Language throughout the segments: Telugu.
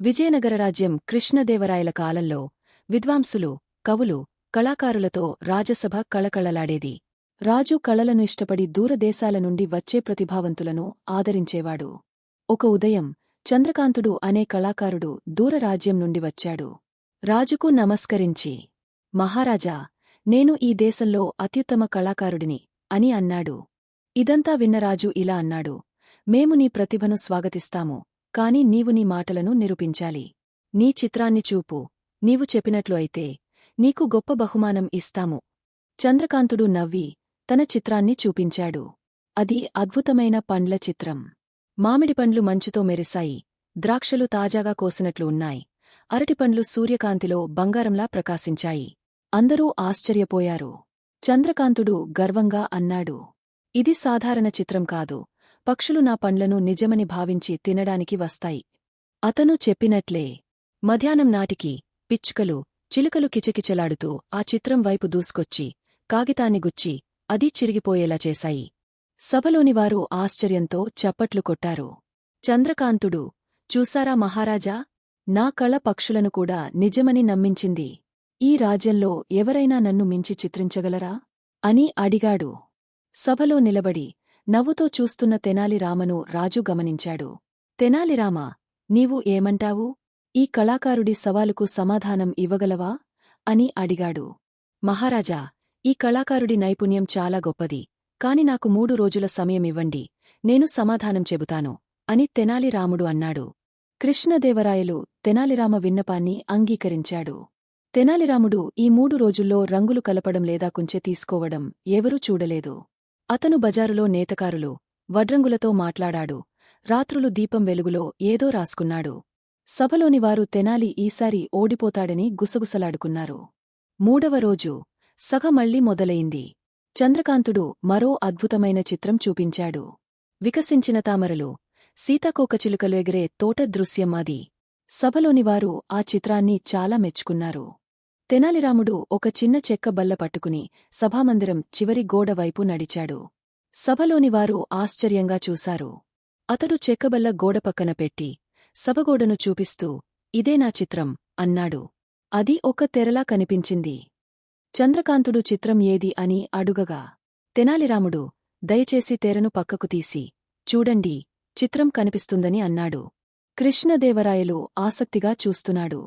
విజయనగర రాజ్యం కృష్ణదేవరాయల కాలంలో విద్వాంసులు కవులు కళాకారులతో రాజసభ కళకళలాడేది. రాజు కళలను ఇష్టపడి దూరదేశాల నుండి వచ్చే ప్రతిభావంతులను ఆదరించేవాడు. ఒక ఉదయం చంద్రకాంతుడు అనే కళాకారుడు దూరరాజ్యం నుండి వచ్చాడు. రాజుకు నమస్కరించి మహారాజా నేను ఈ దేశంలో అత్యుత్తమ కళాకారుడిని అని అన్నాడు. ఇదంతా విన్న రాజు ఇలా అన్నాడు మేము నీ ప్రతిభను స్వాగతిస్తాము. కాని నీవు నీ మాటలను నిరూపించాలి. నీ చిత్రాన్ని చూపు. నీవు చెప్పినట్లు అయితే నీకు గొప్ప బహుమానం ఇస్తాము. చంద్రకాంతుడు నవ్వి తన చిత్రాన్ని చూపించాడు. అది అద్భుతమైన పండ్ల చిత్రం. మామిడి పండ్లు మంచుతో మెరిశాయి. ద్రాక్షలు తాజాగా కోసినట్లు ఉన్నాయి. అరటిపండ్లు సూర్యకాంతిలో బంగారంలా ప్రకాశించాయి. అందరూ ఆశ్చర్యపోయారు. చంద్రకాంతుడు గర్వంగా అన్నాడు. ఇది సాధారణ చిత్రం కాదు. పక్షులు నా పండ్లను నిజమని భావించి తినడానికి వస్తాయి. అతను చెప్పినట్లే. మధ్యాహ్నం నాటికి పిచ్చుకలు చిలుకలు కిచకిచలాడుతూ ఆ చిత్రం వైపు దూసుకొచ్చి కాగితాన్ని గుచ్చి అది చిరిగిపోయేలా చేశాయి. సభలోని వారు ఆశ్చర్యంతో చప్పట్లు కొట్టారు. చంద్రకాంతుడు చూసారా మహారాజా? నా కళ పక్షులను కూడా నిజమని నమ్మించింది. ఈ రాజ్యంలో ఎవరైనా నన్ను మించి చిత్రించగలరా? అని అడిగాడు. సభలో నిలబడి నవ్వుతో చూస్తున్న తెనాలిరామను రాజు గమనించాడు. తెనాలిరామా నీవు ఏమంటావు? ఈ కళాకారుడి సవాలుకు సమాధానం ఇవ్వగలవా? అని అడిగాడు. మహారాజా ఈ కళాకారుడి నైపుణ్యం చాలా గొప్పది. కాని నాకు మూడు రోజుల సమయమివ్వండి నేను సమాధానం చెబుతాను అని తెనాలిరాముడు అన్నాడు. కృష్ణదేవరాయలు తెనాలిరామ విన్నపాన్ని అంగీకరించాడు. తెనాలిరాముడు ఈ మూడు రోజుల్లో రంగులు కలపడం లేదా కుంచె తీసుకోవడం ఎవరూ చూడలేదు. అతను బజారులో నేతకారులు వడ్రంగులతో మాట్లాడాడు. రాత్రులు దీపం వెలుగులో ఏదో రాసుకున్నాడు. సభలోనివారు తెనాలి ఈసారి ఓడిపోతాడని గుసగుసలాడుకున్నారు. మూడవ రోజు సగ మళ్ళీ మొదలయింది చంద్రకాంతుడు మరో అద్భుతమైన చిత్రం చూపించాడు. వికసించిన తామరలు సీతాకోకచిలుకలు ఎగిరే తోట దృశ్యం అది సభలోనివారు ఆ చిత్రాన్ని చాలా మెచ్చుకున్నారు. తెనాలిరాముడు ఒక చిన్న చెక్క బల్ల పట్టుకుని సభామందిరం చివరి గోడ వైపు నడిచాడు. సభలోని వారు ఆశ్చర్యంగా చూశారు. అతడు చెక్కబల్ల గోడ పక్కన పెట్టి సభగోడను చూపిస్తూ ఇదే నా చిత్రం అన్నాడు. అది ఒక తెరలా కనిపించింది. చంద్రకాంతుడు చిత్రం ఏది అని అడుగగా తెనాలిరాముడు దయచేసి తెరను పక్కకు తీసి చూడండి చిత్రం కనిపిస్తుందని అన్నాడు. కృష్ణదేవరాయలు ఆసక్తిగా చూస్తున్నాడు.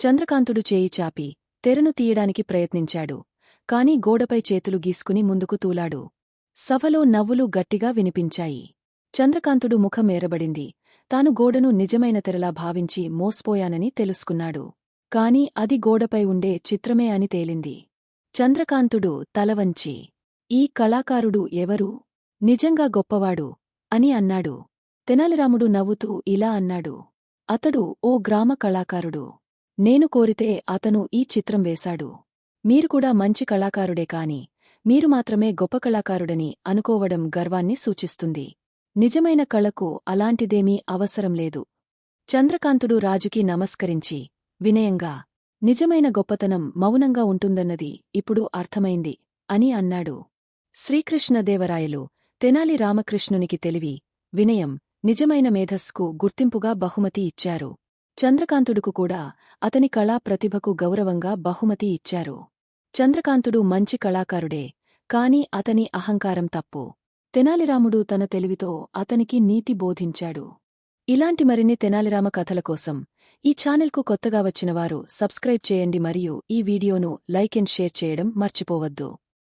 చంద్రకాంతుడు చేయి చాపి తెరను తీయడానికి ప్రయత్నించాడు కాని గోడపై చేతులు గీసుకుని ముందుకు తూలాడు. సభలో నవ్వులు గట్టిగా వినిపించాయి. చంద్రకాంతుడు ముఖం ఏరబడింది. తాను గోడను నిజమైన తెరలా భావించి మోస్పోయానని తెలుసుకున్నాడు. కాని అది గోడపై ఉండే చిత్రమే అని తేలింది. చంద్రకాంతుడు తలవంచి ఈ కళాకారుడు ఎవరు? నిజంగా గొప్పవాడు? అని అన్నాడు. తెనాలిరాముడు నవ్వుతూ ఇలా అన్నాడు. అతడు ఓ గ్రామ కళాకారుడు. నేను కోరితే అతను ఈ చిత్రం వేశాడు. మీరు కూడా మంచి కళాకారుడే కాని మీరు మాత్రమే గొప్ప కళాకారుడని అనుకోవడం గర్వాన్ని సూచిస్తుంది. నిజమైన కళకు అలాంటిదేమీ అవసరం లేదు. చంద్రకాంతుడు రాజుకి నమస్కరించి వినయంగా నిజమైన గొప్పతనం మౌనంగా ఉంటుందన్నది ఇప్పుడు అర్థమైంది అని అన్నాడు. శ్రీకృష్ణదేవరాయలు తెనాలి రామకృష్ణునికి తెలివి వినయం నిజమైన మేధస్కు గుర్తింపుగా బహుమతి ఇచ్చారు. చంద్రకాంతుడుకు కూడా అతని కళా ప్రతిభకు గౌరవంగా బహుమతి ఇచ్చారు. చంద్రకాంతుడు మంచి కళాకారుడే కాని అతని అహంకారం తప్పు. తెనాలిరాముడు తన తెలివితో అతనికి నీతి బోధించాడు. ఇలాంటి మరిన్ని తెనాలిరామ కథల కోసం ఈ ఛానెల్కు కొత్తగా వచ్చినవారు సబ్స్క్రైబ్ చేయండి మరియు ఈ వీడియోను లైక్ అండ్ షేర్ చేయడం మర్చిపోవద్దు.